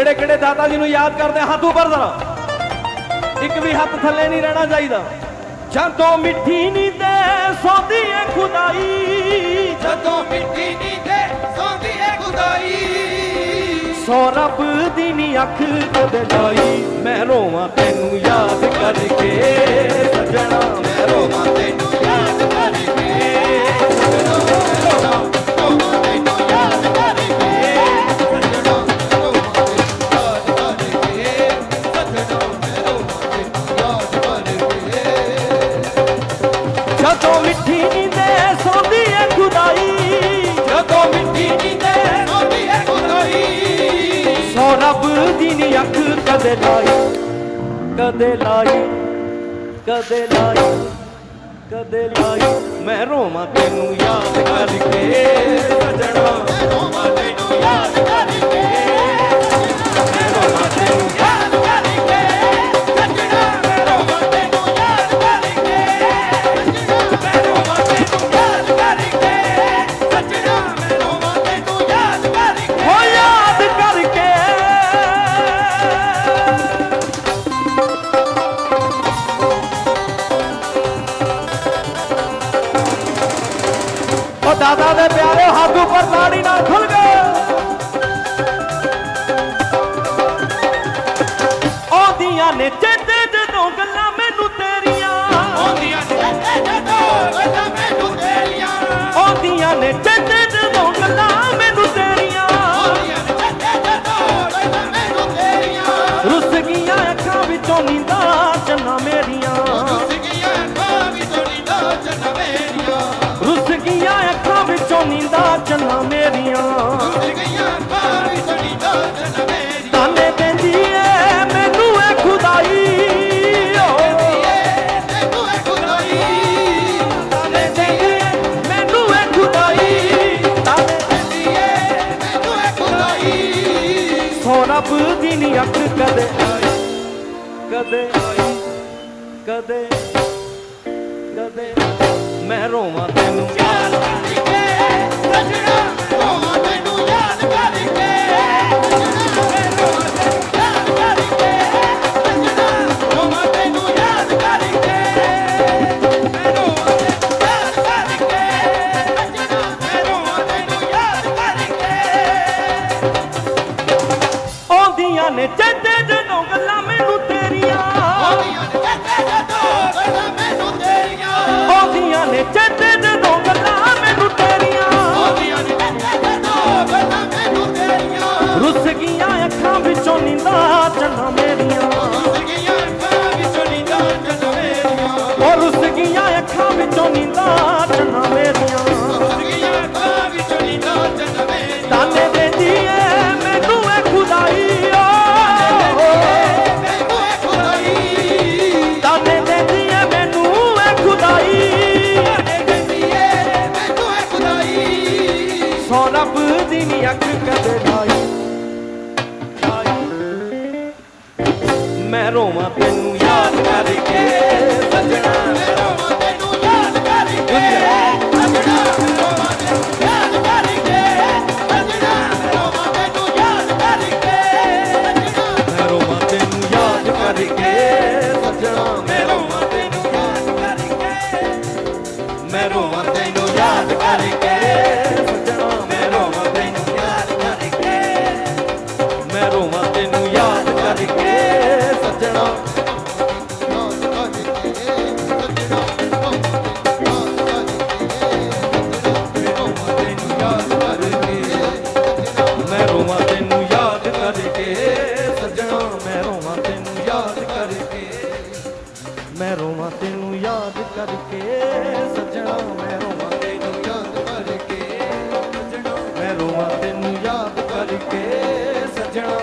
ਕਿਹੜੇ ਕਿਹੜੇ ਦਾਤਾ ਜੀ ਨੂੰ ਯਾਦ ਕਰਦੇ? ਹੱਥ ਉੱਪਰ ਜ਼ਰਾ। ਇੱਕ ਵੀ ਹੱਥ ਥੱਲੇ ਨਹੀਂ ਰਹਿਣਾ ਚਾਹੀਦਾ। ਜਦੋਂ ਮਿੱਠੀ ਨੀ ਤੇ ਸੌਂਦੀ ਏ ਖੁਦਾਈ। ਜਦੋਂ ਮਿੱਟੀ ਨੀ ਤੇ ਸੌਂਦੀ ਏ ਖੁਦਾਈ। ਸੋ ਰੱਬ ਦੀ ਨੀ ਅੱਖ ਕਦੇ ਲਾਈ। ਮੈਂ ਰੋਵਾਂ ਤੈਨੂੰ ਯਾਦ ਕਰਕੇ ਸਜਣਾ। ਮੈਂ ਰੋਵਾਂ ਤੈਨੂੰ ਯਾਦ ਰੱਬ ਦੀ ਨੀ ਅੱਖ ਕਦੇ ਲਾਈ ਕਦੇ ਲਾਈ ਕਦੇ ਲਾਈ ਕਦੇ ਲਾਈ। ਮੈਂ ਰੋਵਾਂ ਤੈਨੂੰ ਯਾਦ ਕਰਕੇ ਸਜਣਾ ਦਾਦਾ ਦੇ ਪਿਆਰੇ ਹੱਥ ਉੱਪਰ ਤਾੜੀ ਨਾਲ ਖੁੱਲ ਗਏ ਆਉਂਦੀਆਂ ਨੇ ਚੇਤੇ ਜਦੋਂ ਗੱਲਾਂ ਮੈਨੂੰ ਤੇਰੀਆਂ। ਆਉਂਦੀਆਂ ਨੇ ਜਦੋਂ ਗੱਲਾਂ ਮੈਨੂੰ ਤੇਰੀਆਂ। ਆਉਂਦੀਆਂ ਨੇ ਚੇਤੇ ਜਦੋਂ ਗੱਲਾਂ ਮੈਨੂੰ ਤੇਰੀਆਂ। ਆਉਂਦੀਆਂ ਨੇ ਜਦੋਂ ਗੱਲਾਂ ਮੈਨੂੰ ਤੇਰੀਆਂ। ਰੁੱਸ ਗਈਆਂ ਅੱਖਾਂ ਵਿੱਚੋਂ ਨੀਂਦਾਂ ਚੰਨਾ ਮੇਰੀਆਂ। ਸਿੱਗੀਆਂ ਅੱਖਾਂ ਵਿੱਚੋਂ ਨੀਂਦਾਂ ਚੰਨ ਮੇਰੀਆਂ। ਰੁੱਸ ਗਈਆਂ ਅੱਖਾਂ ਰੱਬ ਦੀ ਨੀ ਅੱਖ ਕਦੇ ਆਈ ਕਦੇ ਆਈ, ਕਦੇ ਕਦੇ ਮੈਂ ਰੋਵਾਂ ਤੈਨੂੰ। ਯਾਦ ਕਰਕੇ ਸਜਣਾ। ਮੈਂ ਰੋਵਾਂ ਤੈਨੂੰ ਯਾਦ ਕਰਕੇ। ਮੈਂ ਰੋਵਾਂ ਤੈਨੂੰ ਯਾਦ ਕਰਕੇ, ਸਜਣਾ, ਮੈਂ ਰੋਵਾਂ ਤੈਨੂੰ ਯਾਦ ਕਰਕੇ, ਸਜਣਾ, ਮੈਂ ਰੋਵਾਂ ਤੈਨੂੰ ਯਾਦ ਕਰਕੇ, ਸਜਣਾ।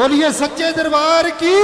ਬੋਲੀਏ ਸੱਚੇ ਦਰਬਾਰ ਕੀ?